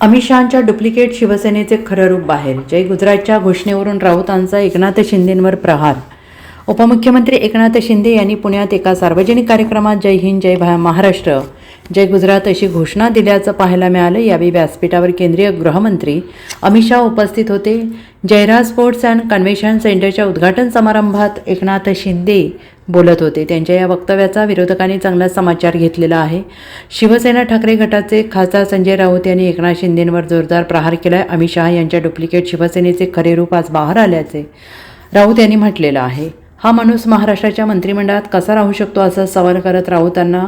Amit duplicate शिवसेनेचे खरं रूप बाहेर जय गुजरातच्या घोषणेवरून राऊतांचा एकनाथ शिंदेंवर प्रहार. उपमुख्यमंत्री एकनाथ शिंदे यांनी पुण्यात एका सार्वजनिक कार्यक्रमात जय हिंद जय भा महाराष्ट्र जय गुजरात अशी घोषणा दिल्याचं पाहायला मिळालं. यावेळी व्यासपीठावर केंद्रीय गृहमंत्री अमित शहा उपस्थित होते. जयराज स्पोर्ट्स अँड कन्व्हेन्शन सेंटरच्या उद्घाटन समारंभात एकनाथ शिंदे बोलत होते. त्यांच्या या वक्तव्याचा विरोधकांनी चांगला समाचार घेतलेला आहे. शिवसेना ठाकरे गटाचे खासदार संजय राऊत यांनी एकनाथ शिंदेंवर जोरदार प्रहार केलाय. अमित शहा यांच्या डुप्लिकेट शिवसेनेचे खरे रूप आज बाहेर आल्याचे राऊत यांनी म्हटलेलं आहे. हा माणूस महाराष्ट्राच्या मंत्रिमंडळात कसा राहू शकतो असा सवाल करत राऊतांना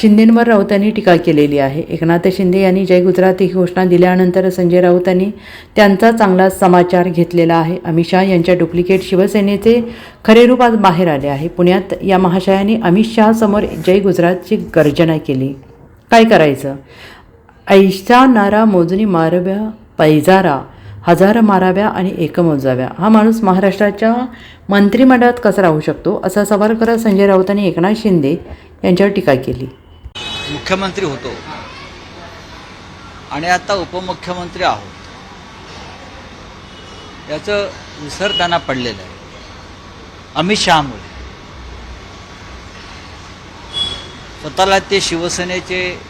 शिंदेंवर राऊतांनी टीका केलेली आहे. एकनाथ शिंदे यांनी जय गुजरात ही घोषणा दिल्यानंतर संजय राऊतांनी त्यांचा चांगला समाचार घेतलेला आहे. अमित शहा यांच्या डुप्लिकेट शिवसेनेचे खरे रूप आज बाहेर आले आहे. पुण्यात या महाशयाने अमित शहासमोर जय गुजरातची गर्जना केली. काय करायचं? ऐशा नारा मोजणी मारव्या पैजारा हजार माराव्या आणि एक मोजाव्या. हा माणूस महाराष्ट्राच्या मंत्रिमंडळात कसा राहू शकतो? असा सवाल करत संजय राऊतांनी एकनाथ शिंदे यांच्यावर टीका केली. मुख्यमंत्री होतो. आणि आता उपमुख्यमंत्री आहोत. याचं विसर त्यांना पडलेलं आहे. अमित शहामुळे. स्वतःला ते शिवसेनेचे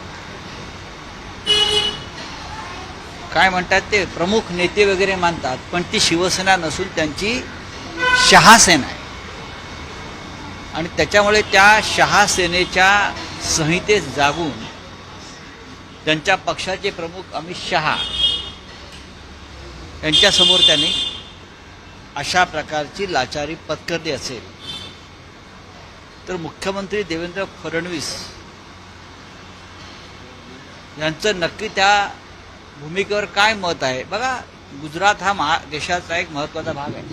काय म्हणतात ते प्रमुख नेते वगैरे मानतात पण ती शिवसेना नसून त्यांची शहासेना आहे. आणि त्याच्यामुळे त्या शहासेनेच्या संहितेत जागून त्यांच्या पक्षाचे प्रमुख अमित शहा यांच्यासमोर त्यांनी अशा प्रकारची लाचारी पत्करली असेल. तर मुख्यमंत्री देवेंद्र फडणवीस यांचं नक्की त्या भूमिकेवर काय मत आहे? बघा गुजरात हा महा देशाचा एक महत्त्वाचा भाग आहे.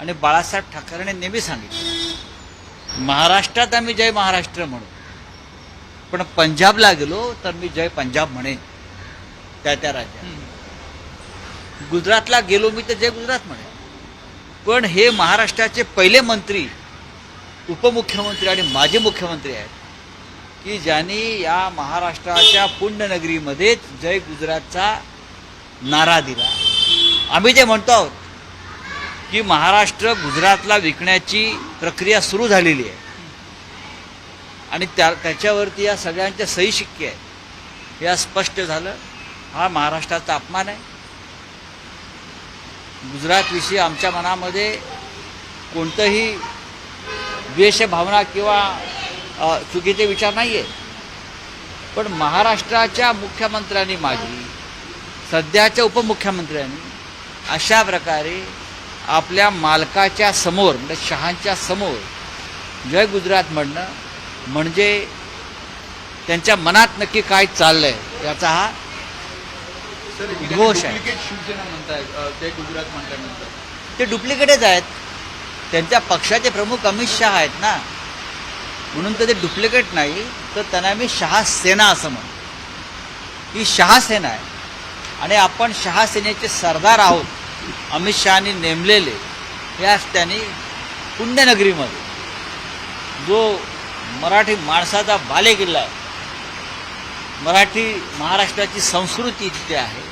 आणि बाळासाहेब ठाकरेने नेहमी सांगितलं. महाराष्ट्रात आम्ही जय महाराष्ट्र म्हणू. पण पंजाबला गेलो तर मी जय पंजाब म्हणेन. त्या त्या राज्यात गुजरातला गेलो मी तर जय गुजरात म्हणेन. पण हे महाराष्ट्राचे पहिले मंत्री उपमुख्यमंत्री आणि माजी मुख्यमंत्री आहेत की ज्यांनी या महाराष्ट्राच्या पुण्यनगरीमध्येच जय गुजरातचा नारा दिला. आम्ही जे म्हणतो आहोत की महाराष्ट्र गुजरातला विकण्याची प्रक्रिया सुरू झालेली आहे. आणि त्या त्याच्यावरती या सगळ्यांच्या सही शिक्के आहेत. हे स्पष्ट झालं. हा महाराष्ट्राचा अपमान आहे. गुजरातविषयी आमच्या मनामध्ये कोणतंही द्वेषभावना किंवा चुकीचे विचार नाही आहे पण महाराष्ट्राच्या मुख्यमंत्र्यांनी माझी सध्याच्या उपमुख्यमंत्र्यांनी अशा प्रकारे आपल्या मालकाच्या समोर म्हणजे शहांच्या समोर जय गुजरात म्हणणं म्हणजे त्यांच्या मनात नक्की काय चाललंय याचा हा उद्घोष आहे. गुजरात ते डुप्लिकेटच आहेत. त्यांच्या पक्षाचे प्रमुख अमित शहा आहेत ना. म्हणून तर ते डुप्लिकेट नाही तर त्यांना मी शहा सेना असं म्हणतो ही शहा सेना आहे. आणि आपण शहा सेनेचे सरदार आहोत. अमित शहानी नेमलेले याच त्यांनी पुण्यनगरीमध्ये जो मराठी माणसाचा बालेकिल्ला आहे. मराठी महाराष्ट्राची संस्कृती तिथे आहे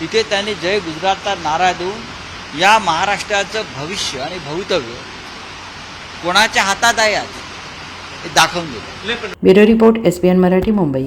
तिथे त्यांनी जय गुजरातचा नारा देऊन या महाराष्ट्राचं भविष्य आणि भवितव्य कोणाच्या हातात आहे आज हे दाखवून दिलं. Bureau report S N Marathi Mumbai.